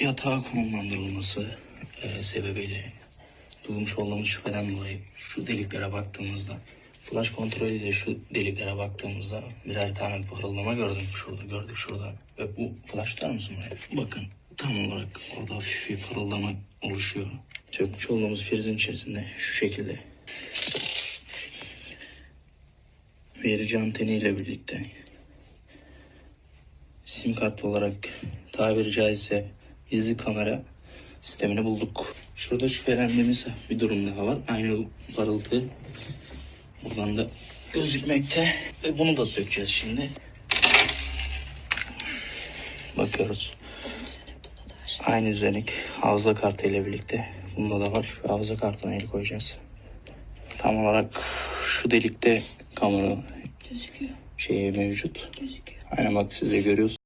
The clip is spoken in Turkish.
yatağa konumlandırılması e, sebebiyle duymuş olduğumuz şüpheden dolayı şu deliklere baktığımızda flash kontrolüyle şu deliklere baktığımızda birer tane parıldama gördüm şurada gördük şurada ve bu flash tutar mısın buraya? Bakın tam olarak orada hafif bir parıldama oluşuyor. Sökmüş olduğumuz prizin içerisinde şu şekilde verici anteniyle birlikte sim kart olarak tabiri caizse izli kamera sistemini bulduk. Şurada şüphelendiğimiz bir durum daha var. Aynı parıltı buradan da gözükmekte. Ve bunu da sökeceğiz şimdi. Bakıyoruz. Aynı üzerik hafıza kartı ile birlikte. Bunda da var. Şu hafıza kartına el koyacağız. Tam olarak şu delikte kamera Gözüküyor. şeyi mevcut. Gözüküyor. Aynen bak siz de görüyorsunuz.